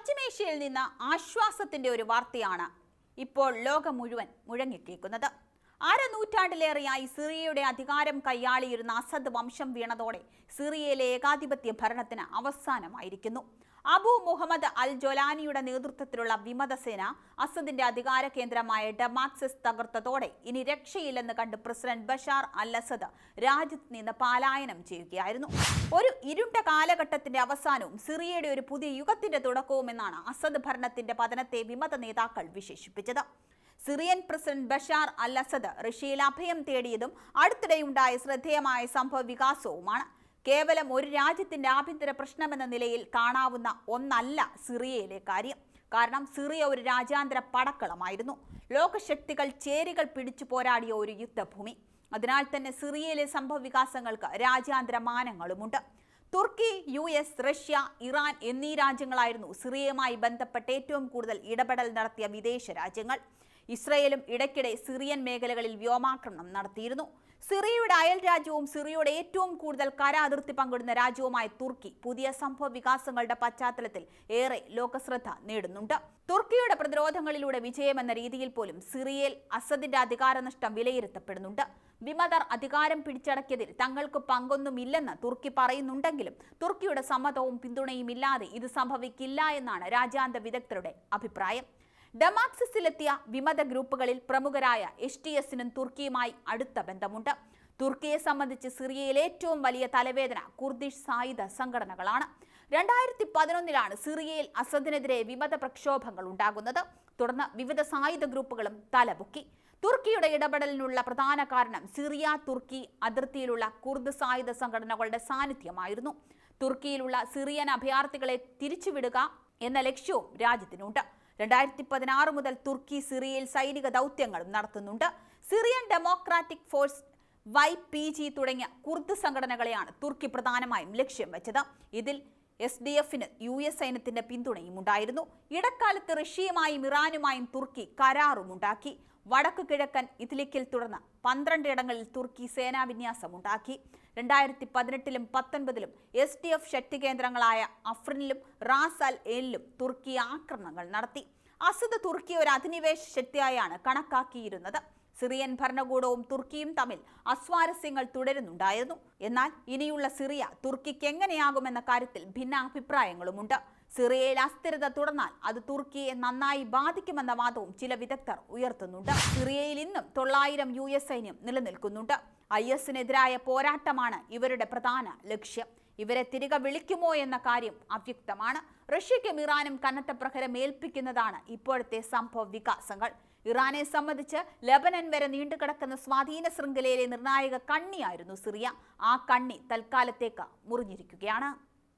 പശ്ചിമേഷ്യയിൽ നിന്ന് ആശ്വാസത്തിന്റെ ഒരു വാർത്തയാണ് ഇപ്പോൾ ലോകം മുഴുവൻ മുഴങ്ങിക്കേൾക്കുന്നത് അര നൂറ്റാണ്ടിലേറെയായി സിറിയയുടെ അധികാരം കൈയാളിയിരുന്ന അസദ് വംശം വീണതോടെ സിറിയയിലെ ഏകാധിപത്യ ഭരണത്തിന് അവസാനമായിരിക്കുന്നു. അബു മുഹമ്മദ് അൽ ജൊലാനിയുടെ നേതൃത്വത്തിലുള്ള വിമതസേന അസദിന്റെ അധികാര കേന്ദ്രമായ ഡമാക്സിസ് തകർത്തതോടെ ഇനി രക്ഷയില്ലെന്ന് കണ്ട് പ്രസിഡന്റ് ബഷാർ അൽ അസദ് രാജ്യത്ത് നിന്ന് പലായനം ചെയ്യുകയായിരുന്നു. ഒരു ഇരുണ്ട കാലഘട്ടത്തിന്റെ അവസാനവും സിറിയയുടെ ഒരു പുതിയ യുഗത്തിന്റെ തുടക്കവും എന്നാണ് അസദ് ഭരണത്തിന്റെ പതനത്തെ വിമത നേതാക്കൾ വിശേഷിപ്പിച്ചത്. Syrian president Bashar al Assad റഷ്യയിൽ അഭയം തേടിയതും അടുത്തിടെയുണ്ടായ ശ്രദ്ധേയമായ സംഭവ വികാസവുമാണ്. കേവലം ഒരു രാജ്യത്തിന്റെ ആഭ്യന്തര പ്രശ്നമെന്ന നിലയിൽ കാണാവുന്ന ഒന്നല്ല സിറിയയിലെ കാര്യം. കാരണം സിറിയ ഒരു രാജ്യാന്തര പടക്കളമായിരുന്നു. ലോകശക്തികൾ ചേരികൾ പിടിച്ചു പോരാടിയ ഒരു യുദ്ധഭൂമി. അതിനാൽ തന്നെ സിറിയയിലെ സംഭവ വികാസങ്ങൾക്ക് രാജ്യാന്തര മാനങ്ങളുമുണ്ട്. തുർക്കി യു എസ് റഷ്യ ഇറാൻ എന്നീ രാജ്യങ്ങളായിരുന്നു സിറിയയുമായി ബന്ധപ്പെട്ട് ഏറ്റവും കൂടുതൽ ഇടപെടൽ നടത്തിയ വിദേശ രാജ്യങ്ങൾ. ഇസ്രയേലും ഇടയ്ക്കിടെ സിറിയൻ മേഖലകളിൽ വ്യോമാക്രമണം നടത്തിയിരുന്നു. സിറിയയുടെ അയൽ രാജ്യവും സിറിയയുടെ ഏറ്റവും കൂടുതൽ കര അതിർത്തി പങ്കിടുന്ന രാജ്യവുമായ തുർക്കി പുതിയ സംഭവ വികാസങ്ങളുടെ പശ്ചാത്തലത്തിൽ ഏറെ ലോകശ്രദ്ധ നേടുന്നുണ്ട്. തുർക്കിയുടെ പ്രതിരോധങ്ങളിലൂടെ വിജയമെന്ന രീതിയിൽ പോലും സിറിയയിൽ അസദിന്റെ അധികാരനഷ്ടം വിലയിരുത്തപ്പെടുന്നുണ്ട്. വിമതർ അധികാരം പിടിച്ചടക്കിയതിൽ തങ്ങൾക്ക് പങ്കൊന്നുമില്ലെന്ന് തുർക്കി പറയുന്നുണ്ടെങ്കിലും തുർക്കിയുടെ സമ്മതവും പിന്തുണയും ഇല്ലാതെ ഇത് സംഭവിക്കില്ല എന്നാണ് രാജ്യാന്തര വിദഗ്ധരുടെ അഭിപ്രായം. ഡമാക്സിസിലെത്തിയ വിമത ഗ്രൂപ്പുകളിൽ പ്രമുഖരായ എസ് ടി എസിനും തുർക്കിയുമായി അടുത്ത ബന്ധമുണ്ട്. തുർക്കിയെ സംബന്ധിച്ച് സിറിയയിലെ ഏറ്റവും വലിയ തലവേദന കുർദിഷ് സായുധ സംഘടനകളാണ്. രണ്ടായിരത്തി പതിനൊന്നിലാണ് സിറിയയിൽ അസദിനെതിരെ വിമത പ്രക്ഷോഭങ്ങൾ ഉണ്ടാകുന്നത്. തുടർന്ന് വിവിധ സായുധ ഗ്രൂപ്പുകളും തലപൊക്കി. തുർക്കിയുടെ ഇടപെടലിനുള്ള പ്രധാന കാരണം സിറിയ തുർക്കി അതിർത്തിയിലുള്ള കുർദ് സായുധ സംഘടനകളുടെ സാന്നിധ്യമായിരുന്നു. തുർക്കിയിലുള്ള സിറിയൻ അഭയാർത്ഥികളെ തിരിച്ചുവിടുക എന്ന ലക്ഷ്യവും രാജ്യത്തിനുണ്ട്. രണ്ടായിരത്തി പതിനാറ് മുതൽ തുർക്കി സിറിയയിൽ സൈനിക ദൗത്യങ്ങളും നടത്തുന്നുണ്ട്. Syrian democratic force Y P G തുടങ്ങിയ കുർദ് സംഘടനകളെയാണ് തുർക്കി പ്രധാനമായും ലക്ഷ്യം വെച്ചത്. ഇതിൽ എസ് ഡി എഫിന് യു എസ് സൈന്യത്തിന്റെ പിന്തുണയും ഉണ്ടായിരുന്നു. ഇടക്കാലത്ത് റഷ്യയുമായും ഇറാനുമായും തുർക്കി കരാറുമുണ്ടാക്കി. വടക്കു കിഴക്കൻ ഇതിലിക്കിൽ തുടർന്ന് പന്ത്രണ്ട് ഇടങ്ങളിൽ തുർക്കി സേനാവിന്യാസം ഉണ്ടാക്കി. രണ്ടായിരത്തി പതിനെട്ടിലും പത്തൊൻപതിലും എസ് ഡി എഫ് ശക്തി കേന്ദ്രങ്ങളായ അഫ്രിനിലും റാസ് അൽ തുർക്കി ആക്രമണങ്ങൾ നടത്തി. അസദ് തുർക്കി ഒരു അധിനിവേശ ശക്തിയായാണ് കണക്കാക്കിയിരുന്നത്. സിറിയൻ ഭരണകൂടവും തുർക്കിയും തമ്മിൽ അസ്വാരസ്യങ്ങൾ തുടരുന്നുണ്ടായിരുന്നു. എന്നാൽ ഇനിയുള്ള സിറിയ തുർക്കിക്ക് എങ്ങനെയാകുമെന്ന കാര്യത്തിൽ ഭിന്നാഭിപ്രായങ്ങളുമുണ്ട്. സിറിയയിൽ അസ്ഥിരത തുടർന്നാൽ അത് തുർക്കിയെ നന്നായി ബാധിക്കുമെന്ന വാദവും ചില വിദഗ്ധർ ഉയർത്തുന്നുണ്ട്. സിറിയയിൽ ഇന്നും തൊള്ളായിരം യു എസ് സൈന്യം നിലനിൽക്കുന്നുണ്ട്. ഐ എസിനെതിരായ പോരാട്ടമാണ് ഇവരുടെ പ്രധാന ലക്ഷ്യം. ഇവരെ തിരികെ വിളിക്കുമോ എന്ന കാര്യം അവ്യക്തമാണ്. റഷ്യയ്ക്കും ഇറാനും കനത്ത പ്രഹരം ഏൽപ്പിക്കുന്നതാണ് ഇപ്പോഴത്തെ സംഭവ വികാസങ്ങൾ. ഇറാനെ സംബന്ധിച്ച് ലബനൻ വരെ നീണ്ടുകിടക്കുന്ന സ്വാധീന ശൃംഖലയിലെ നിർണായക കണ്ണിയായിരുന്നു സിറിയ. ആ കണ്ണി തൽക്കാലത്തേക്ക് മുറിഞ്ഞിരിക്കുകയാണ്.